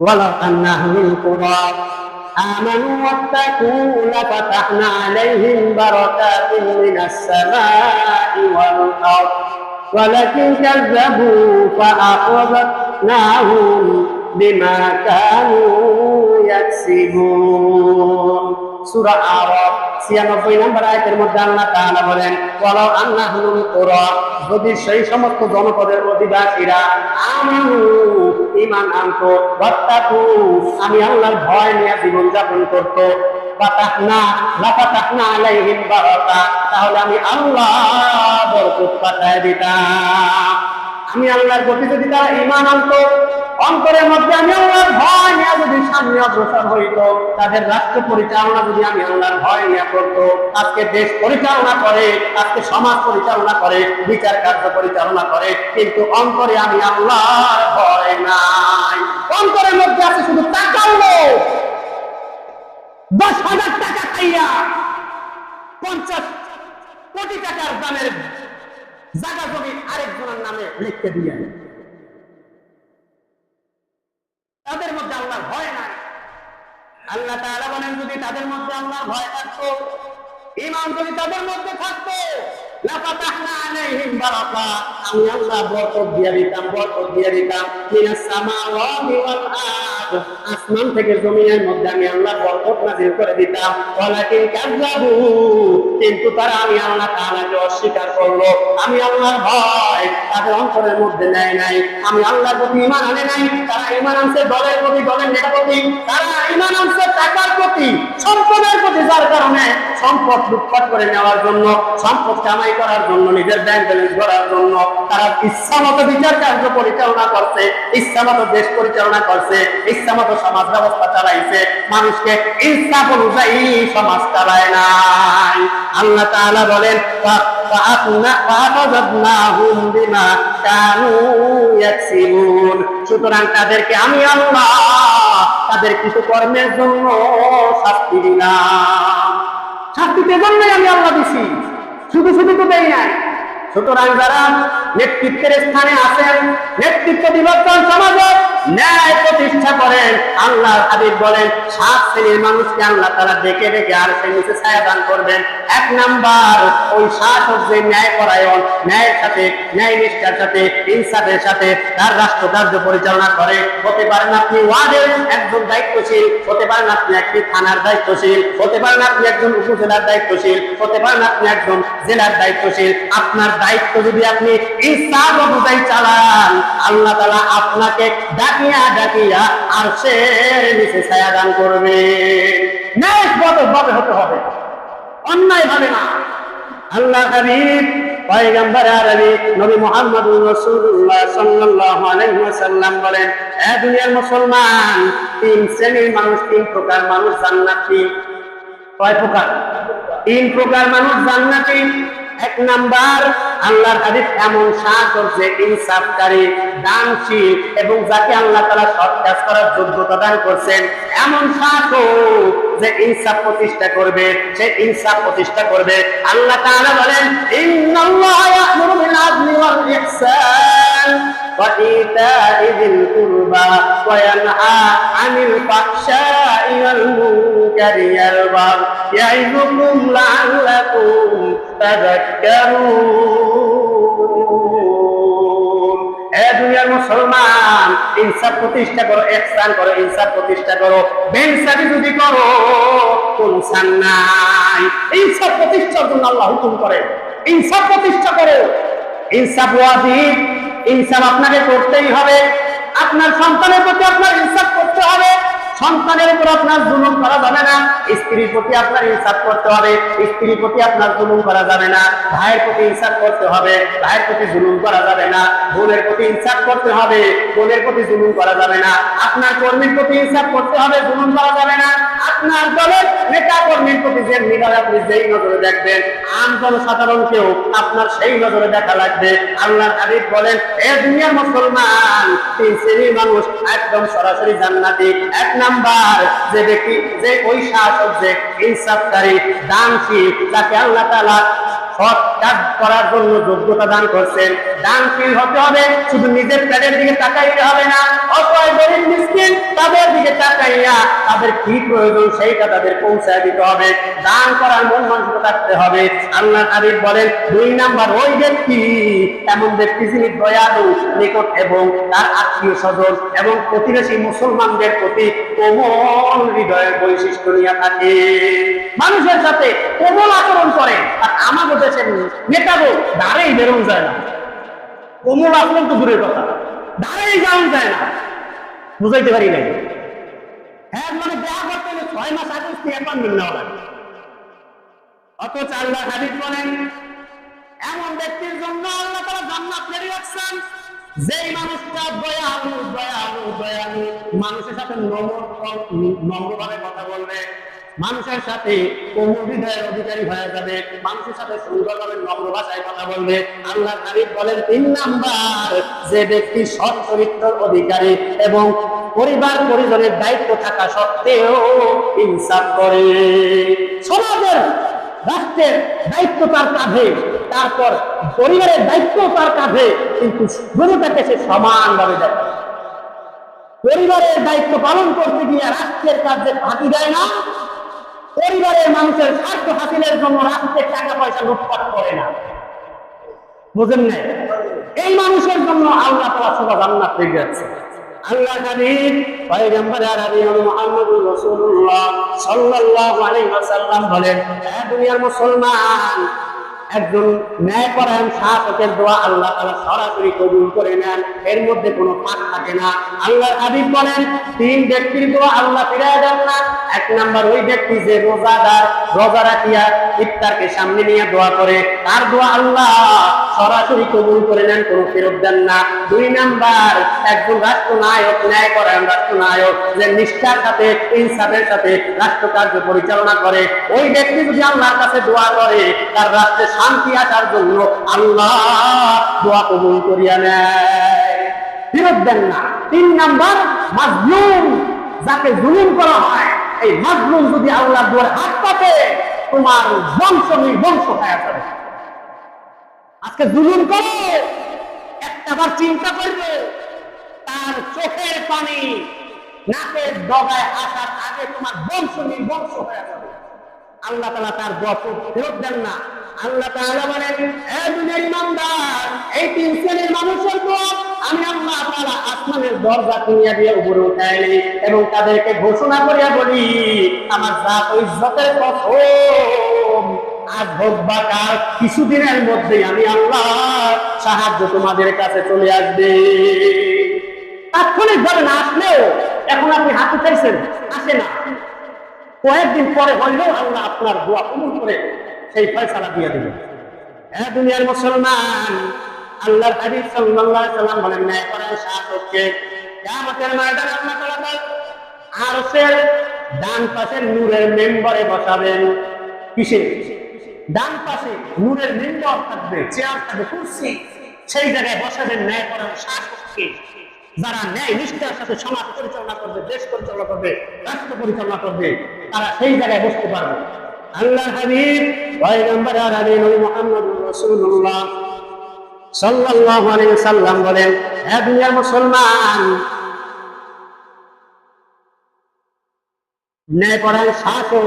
ولو أن أهل القرى. آمنوا واتقوا لفتحنا عليهم بركات من السماء والأرض. ولكن كذبوا فأخذناهم بما كانوا يكسبون. সূরা আরাফ 96 নম্বর আয়াতের মধ্যে আল্লাহ তাআলা বলেন, ওয়ালাউ আন্নাহুল কুরা যদি সেই সমস্ত জনপদের অধিবাসীরা, আমানু ঈমান আনতো, ওয়াত্তাকু আমি আল্লাহর ভয় নিয়ে জীবন যাপন করত, ফাতাহনা, লাফাতাহনা আলাইহিম বারাকা তাহলে আমি আল্লাহ বরকত পাঠায় দিতাম। আমি আল্লাহর প্রতি যদি তারা ঈমান আনতো, অন্তরের মধ্যে আমি আল্লাহর ভয় নিয়ে যদি সামনে অগ্রসর হইতো, তাদের রাষ্ট্র পরিচালনা যদি আমি আল্লাহর ভয় নিয়ে করতো, আজকে দেশ পরিচালনা করে, আজকে সমাজ পরিচালনা করে, বিচার কার্য পরিচালনা করে, কিন্তু অন্তরে আমি আল্লাহর ভয় নাই। অন্তরের মধ্যে আছে শুধু টাকাও লোক দশ হাজার টাকা খাইয়া পঞ্চাশ কোটি টাকার দামের জায়গা জমি আরেকজনের নামে লিখতে দিয়ে তাদের মধ্যে আল্লাহর ভয় নাই। আল্লাহ তাআলা বলেন, যদি তাদের মধ্যে আল্লাহর ভয় থাকতো, ঈমান যদি তাদের মধ্যে থাকতো আমি আল্লাহ বরকত দিয়ে দিতাম, বরকত দিয়ে দিতাম আসমান থেকে মধ্যে আমি আল্লাহ বরকত নাযিল করে দিতাম। ওয়ালাকিন কাযযাবু। কিন্তু তারা আমি আল্লাহ তাআলাকে অস্বীকার করল। আমি আল্লাহর ভয় তাদের অন্তরের মধ্যে নাই। আমি আল্লাহর প্রতি ঈমান আনে নাই। তারা ঈমান আনছে দলের প্রতি, দলের নেতা প্রতি। তারা ঈমান আনছে টাকার প্রতি, সম্পদের প্রতি, যার কারণে সম্পদ লুটপাট করে নেওয়ার জন্য, সম্পদ কামাই করার জন্য, নিজের ব্যাংক ব্যালেন্স করার জন্য, তারা ইচ্ছা মতো বিচার কার্য পরিচালনা করছে, ইচ্ছা মতো দেশ পরিচালনা করছে ইচ্ছা মতো সমাজ ব্যবস্থা চালাইছে, মানুষকে ইচ্ছা অনুযায়ী সমাজ চালায় নাই। আল্লাহ তালা বলেন সুতরাং তাদেরকে আমি আল্লাহ, তাদের কিছু কর্মের জন্য শাস্তি দিলাম। শাস্তি জন্যই আমি আল্লাহ দিছি, শুধু শুধু তো দেই নাই। সুতরাং যারা নেতৃত্বের স্থানে আছেন, নেতৃত্ব বিবর্তন সমাজের ন্যায় প্রতিষ্ঠা করেন। আল্লাহর হাবিব বলেন, সাত শ্রেণির মানুষকে আল্লাহ তারা ডেকে ডেকে আর সে নিচে ছায়া দান করবেন। এক নাম্বার, ওই শাসক যে ন্যায় পরায়ণ, ন্যায়ের সাথে, ন্যায় নিষ্ঠার সাথে, ইনসাফের সাথে তার রাষ্ট্র কার্য পরিচালনা করে। হতে পারেন আপনি ওয়ার্ডের একজন দায়িত্বশীল, হতে পারেন আপনি একটি থানার দায়িত্বশীল, হতে পারেন আপনি একজন উপজেলার দায়িত্বশীল, হতে পারেন আপনি একজন জেলার দায়িত্বশীল। আপনার দায়িত্ব যদি আপনি ইনসাফ অনুযায়ী চালান, আল্লাহ তালা আপনাকে ডাকিয়া ডাকিয়া আর সে নিচে ছায়া দান করবে। হতে হবে, অন্যায় ভাবে না। আল্লাহ হাবিব নবী বলেন, এ দুনিয়ার মুসলমান, তিন শ্রেণির মানুষ, তিন প্রকার মানুষ জান্নাতি। কয় প্রকার? তিন প্রকার মানুষ জান্নাতি। এক নাম্বার, আল্লাহর হাদিস এমন সাহস যে ইনসাফকারী, দানশীল এবং যাকে আল্লাহ তারা সৎ কাজ করার যোগ্যতা দান করছেন, এমন সাহস যে ইনসাফ প্রতিষ্ঠা করবে, সে ইনসাফ প্রতিষ্ঠা করবে। আল্লাহ তাআলা বলেন وإيتاء ذي القربى وينهى عن الفحشاء والمنكر والبغي يعظكم لعلكم تذكرون এ দুনিয়ার মুসলমান ইনসাফ প্রতিষ্ঠা করো ইহসান করো ইনসাফ প্রতিষ্ঠা করো বেইনসাফি যদি করো কোন সান নাই ইনসাফ প্রতিষ্ঠার জন্য আল্লাহ হুকুম করে ইনসাফ প্রতিষ্ঠা করো ইনসাফ ওয়াজিব ইনসাফ আপনাকে করতেই হবে। আপনার সন্তানের প্রতি আপনার ইনসাফ করতে হবে। সন্তানের উপর আপনার জুলুম করা যাবে না। স্ত্রীর প্রতি আপনার ইনসাফ করতে হবে। স্ত্রীর প্রতি আপনার জুলুম করা যাবে না। ভাইয়ের প্রতি ইনসাফ করতে হবে। ভাইয়ের প্রতি জুলুম করা যাবে না। বোনের প্রতি ইনসাফ করতে হবে। বোনের প্রতি জুলুম করা যাবে না। আপনার কর্মীর প্রতি ইনসাফ করতে হবে। জুলুম করা যাবে না। আপনার দলের নেতা কর্মীর প্রতি যে নিরাপদ আপনি যেই নজরে দেখবেন, আম জনসাধারণকেও আপনার সেই নজরে দেখা লাগবে। আল্লাহর হাবিব বলেন, এ দুনিয়ার মুসলমান, তিন শ্রেণির মানুষ একদম সরাসরি জান্নাতি। এক নাম্বার, যে ব্যক্তি, যে ওই শাসক, যে ইনসাফকারী, দানশীল তাকে আল্লাহ তাআলা করার জন্য যোগ্যতা দান করছেন। হতে হবে? শুধু নিজের দিকে তাকাইতে হবে না। অসহায়, গরিব তাদের যাইয়া তাদের কি প্রয়োজন সেইটা তাদের পৌঁছায় দিতে হবে। দান করার মন মানসিক থাকতে হবে। আল্লাহ বলেন, দুই নাম্বার ওই ব্যক্তি এমন ব্যক্তি যিনি দয়ালু, নিকট এবং তার আত্মীয় স্বজন এবং প্রতিবেশী মুসলমানদের প্রতি কোমল হৃদয়ের বৈশিষ্ট্য নিয়ে থাকে। মানুষের সাথে কোমল আচরণ করে আমাদের দেশের নেতাগো দাঁড়েই বেরোন যায় না। কোমল আচরণ তো দূরের কথা। দাঁড়েই যাওয়া যায় না। বুঝাইতে পারি নাই। হ্যাঁ মানে করতে হলে ছয় মাস আগে হাবিব বলেন, এমন ব্যক্তির জন্য আল্লাহ তারা জান্নাত রেডি রাখছেন যেই মানুষটা দয়ালু দয়ালু দয়ালু, মানুষের সাথে নম্র নম্রভাবে কথা বলবে মানুষের সাথে অধিকারী হয়ে যাবে? মানুষের সাথে সুন্দরভাবে নম্র ভাষায় কথা বলবে। আল্লাহ হাবিব বলেন, তিন নাম্বার, যে ব্যক্তি সৎ চরিত্রের অধিকারী এবং পরিবার পরিজনের দায়িত্ব থাকা সত্ত্বেও ইনসাফ করে। সমাজের, রাষ্ট্রের দায়িত্ব তার কাঁধে, তারপর পরিবারের দায়িত্ব তার কাঁধে, কিন্তু দুটাকে সে সমানভাবে দেয়। পরিবারের দায়িত্ব পালন করতে গিয়ে রাষ্ট্রের কাজে ফাঁকি দেয় না। পরিবারের মানুষের স্বার্থ হাসিলের জন্য রাখতে টাকা পয়সা লুটপাট করে না। বুঝেন না এই মানুষের জন্য আল্লাহ তালা সবা জান্নাত রেখে যাচ্ছে। আল্লাহ একজন ন্যায়পরায়ণ শাসকের দোয়া আল্লাহ তারা সরাসরি কবুল করে নেন, এর মধ্যে কোনো পাঠ থাকে না। আল্লাহ হাবিব বলেন, তিন ব্যক্তির দোয়া আল্লাহ ফিরায় দেন না। এক নাম্বার ওই ব্যক্তি যে রোজাদার, রোজা রাখিয়া ইফতারকে সামনে নিয়ে দোয়া করে, তার দোয়া আল্লাহ সরাসরি কবুল করে নেন, কোনো ফেরত দেন না। দুই নাম্বার, একজন রাষ্ট্রনায়ক, ন্যায় করেন রাষ্ট্রনায়ক, যে নিষ্ঠার সাথে, ইনসাফের সাথে রাষ্ট্র কার্য পরিচালনা করে। ওই ব্যক্তি যদি আল্লাহর কাছে দোয়া করে, তার রাষ্ট্রে শান্তি আসার জন্য আল্লাহ দোয়া কবুল করিয়া নেয়। ফেরত দেন না। তিন নাম্বার, মাজলুম। যাকে জুলুম করা হয়, এই মাজলুম যদি আল্লাহ দুয়ার হাত পাতে, তোমার বংশ নির্বংশ হয়ে যাবে। আজকে জুলুম করে। একটাবার চিন্তা করবে, তার চোখের পানি নাকের ডগায় আসার আগে তোমার বংশ নির্বংশ হয়ে যাবে আল্লাহ তালা তার বছর ফেরত দেন না। আল্লাহ তাআলা বলেন হে দুনিয়ার ইমানদার, এই তিন শ্রেণির মানুষের দোয়া, আমি আল্লাহ তাআলা আসমানের দরজা খুলিয়া দিয়ে উপরে উঠাই এবং তাদেরকে ঘোষণা করিয়া বলি, আমার জাত ইজ্জতের কসম। আজ হোক বা কাল, কিছুদিনের মধ্যেই আমি আল্লাহ সাহায্য তোমাদের কাছে চলে আসবে। তাৎক্ষণিক ভাবে না আসলেও এখন আপনি হাত উঠাইছেন, আসে না। কয়েকদিন পরে হইলেও আল্লাহ আপনার দোয়া কবুল করে সেই ফয়সালা দিয়ে দিবেন। হ্যাঁ দুনিয়ার মুসলমান, আল্লাহর হাবিব সাল্লাল্লাহু সাল্লাম বলেন, ন্যায় করেন শাসককে কিয়ামতের ময়দানে আল্লাহ তাআলা আরশের ডান পাশের নূরের মেম্বারে বসাবেন। কিসে? ডান পাশে নূরের মেম্বার থাকবে, চেয়ার থাকবে, কুরসি। সেই জায়গায় বসাবেন ন্যায় করেন শাসককে। যারা ন্যায় নিষ্ঠার সাথে সমাজ পরিচালনা করবে, দেশ পরিচালনা করবে, রাষ্ট্র পরিচালনা করবে, তারা সেই জায়গায় বসতে পারবে। আল্লাহ হাবিব পয়গম্বর আরবি নবী মুহাম্মদুর রাসূলুল্লাহ। সাল্লাল্লাহু আলাইহি সাল্লাম বলেন হে দুনিয়ার মুসলমান ন্যায়পরায়ণ শাসক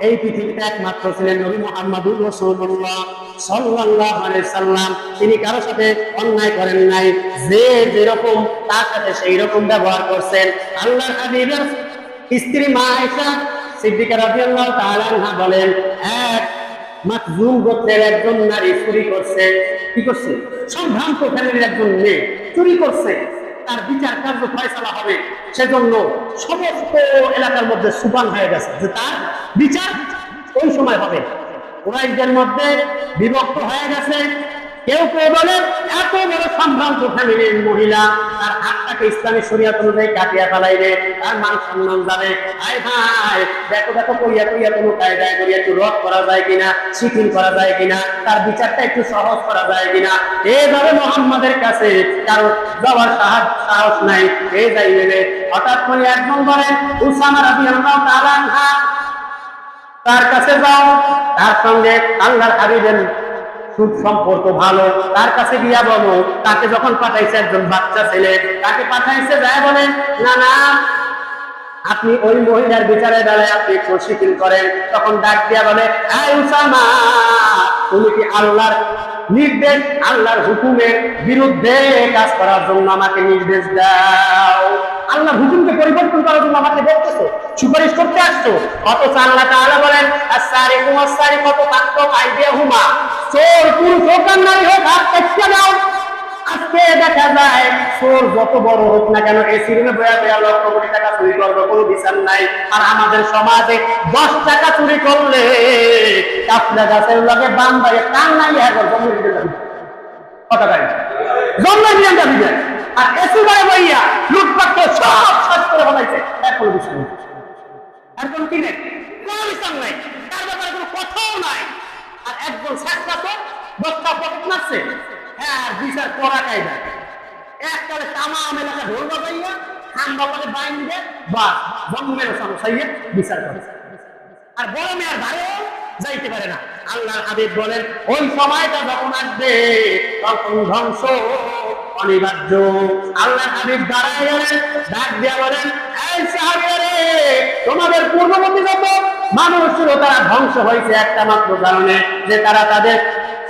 এই পৃথিবীতে একমাত্র ছিলেন নবী মুহাম্মদুর রাসূলুল্লাহ সাল্লাল্লাহু আলাইহি সাল্লাম। তিনি কারও সাথে অন্যায় করেন নাই। যে যেরকম তার সাথে সেই রকম ব্যবহার করছেন। আল্লাহ হাবিবের স্ত্রী মা আয়েশা সিদ্দিকা রাদিয়াল্লাহু তাআলা বলেন, এক মাকজুম গোত্রের একজন নারী চুরি করছে। কি করছে? সম্ভ্রান্ত ফ্যামিলির একজন মেয়ে চুরি করছে। তার বিচার কার্য ফয়সালা হবে। সেজন্য সমস্ত এলাকার মধ্যে সুপান হয়ে গেছে যে তার বিচার ওই সময় হবে। কুরাইশদের মধ্যে বিভক্ত হয়ে গেছে। কেউ কেউ বলে, এত বড় সম্ভ্রান্ত ফ্যামিলির মহিলা, তার হাতটাকে ইসলামী শরিয়াত অনুযায়ী কাটিয়া ফেলাইবে, তার মান সম্মান যাবে। হায় হায় দেখো দেখো, কইয়া কইয়া কোনো কায়দায় করিয়া একটু রদ করা যায় কিনা, শিথিল করা যায় কিনা, তার বিচারটা একটু সহজ করা যায় কিনা? এইভাবে মোহাম্মদের কাছে কারও যাওয়ার সাহায্য সাহস নাই। এই যাই নেবে। হঠাৎ করে একজন বলেন উসামা রাবি আল্লাহ তাআলা তার কাছে যাও। তার সঙ্গে আল্লাহর হাবিবের সুখ সম্পর্ক ভালো। তার কাছে গিয়া বলো, তাকে যখন পাঠাইছে একজন বাচ্চা ছেলে, তাকে পাঠাইছে যায় বলে, না না, আপনি ওই মহিলার বিচারে বেলায় আপনি একটু শিথিল করেন। তখন ডাক দিয়া বলে, "এই উসামা, তুমি কি আল্লাহর নির্দেশ আল্লাহর হুকুমের বিরুদ্ধে কাজ করার জন্য আমাকে নির্দেশ দাও। আল্লাহর হুকুমকে পরিবর্তন করার জন্য আমাকে বলতেছো, সুপারিশ করতে আসছো। অথচ আল্লাহ তাআলা বলেন আসারি কুমাসারি কত পাক্ত আইডিয়া হুমা চোর, পুরুষ হোক নারী হোক, হাত দাও। আজকে দেখা যায়। চোর যত বড় হোক না কেন, এই সিরিমে বয়া বয়া লক্ষ কোটি টাকা চুরি করবে, কোনো বিচার নাই। আর আমাদের সমাজে দশ টাকা চুরি করলে কাপড়া গাছের লগে বান বাইরে কান নাই কথা জন্ম যাবি আর এসি বাড়ে বইয়া লুটপাট সব শেষ করে ফেলাইছে। এখন বিচার নেই। এখন কি নেই? কোনো বিচার নাই। তার কোনো নাই। আর একজন শেষটা তো দশটা পকেট মারছে আর বিচার করা কায়দা একবারে তামাম এলাকা ঢোল বাজাইয়া খান বাবারে বাইন দিয়ে বা জন্মের সমস্যাইয়া বিচার করে। আর বড় মেয়ার ধারেও যাইতে পারে না। আল্লাহ হাবিব বলেন, ওই সময়টা যখন আসবে, তখন ধ্বংস, অনিবার্য। আল্লাহ হাবিব দাঁড়ায় গেলেন ডাক দিয়া বলেন, এই সাহাবিয়ারে, তোমাদের পূর্ববর্তী যত মানুষ ছিল, তারা ধ্বংস হয়েছে একটা মাত্র কারণে, যে তারা তাদের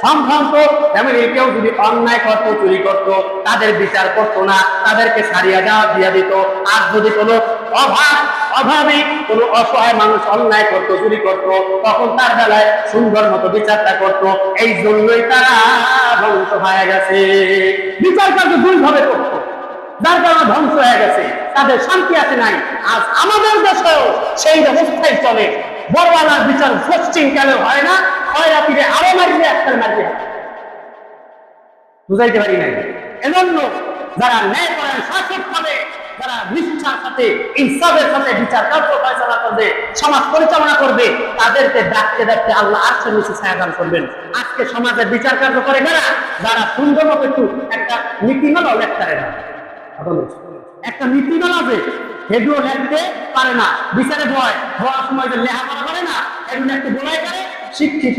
সম্ভ্রান্ত তেমনি কেউ যদি অন্যায় করত, চুরি করত, তাদের বিচার করত না, তাদেরকে সারিয়া দেওয়া দিয়া দিত। আর যদি কোনো অভাব, অভাবে, কোনো অসহায় মানুষ অন্যায় করত, চুরি করত, তখন তার বেলায় সুন্দর মতো বিচারটা করত। এই জন্যই তারা ধ্বংস হয়ে গেছে। বিচার কার্য দুই ভাবে করতো। যার কারণে ধ্বংস হয়ে গেছে। তাদের শান্তি আছে নাই। আজ আমাদের দেশেও সেই ব্যবস্থাই চলে। বড়ওয়ালার বিচার পশ্চিম কালে হয় না? হয় রাত্রিরে বুঝাইতে পারি নাই। এজন্য যারা ন্যায় করেন হবে যারা নিষ্ঠার সাথে, ইনসাফের সাথে বিচার কার্য ফয়সালা করবে, সমাজ পরিচালনা করবে, তাদেরকে ডাকতে ডাকতে আল্লাহ নিচে করবেন। আজকে সমাজের বিচার কার্য করে যারা যারা সুন্দর মতো একটু একটা নীতিমালাও লেখতে না। একটা নীতিমালা আছে সেগুলো লিখতে পারে না, বিচারে ভয় হওয়ার সময় লেখাপড়া করে না, এগুলো একটু বলাই শিক্ষিত।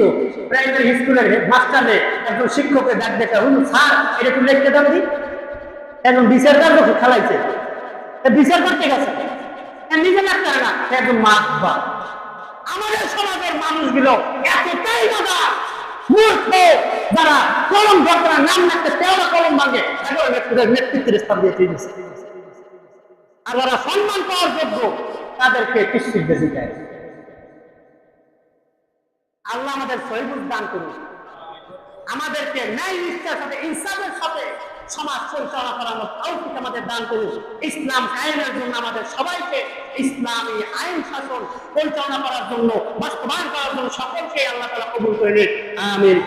প্রাইমারি স্কুলের মাস্টারে একজন শিক্ষকের ডাক দেখে হুন স্যার এটা একটু লিখতে দেন দি একজন বিচার কার্য খেলাইছে। বিচার করতে গেছে? নিজে লাগতে না একজন মাছ বা আমাদের সমাজের মানুষগুলো এতটাই দাদা মূর্খ, যারা কলম ধরতে না, নাম রাখতে তেরো কলম ভাঙে। নেতৃত্বের স্থান দিয়ে দিয়ে দিচ্ছে আর যারা সম্মান পাওয়ার যোগ্য, তাদেরকে কৃষ্টির বেশি দেয় আল্লাহ আমাদের সহিবুল দান করুন। আমাদেরকে ন্যায় নিষ্ঠার সাথে, ইনসাফের সাথে সমাজ পরিচালনা করার মতো আমাদের দান করুন। ইসলাম আইনের জন্য আমাদের সবাইকে ইসলামী আইন শাসন পরিচালনা করার জন্য, বাস্তবায়ন করার জন্য সকলকে আল্লাহ তালা কবুল করে নিন আমিন।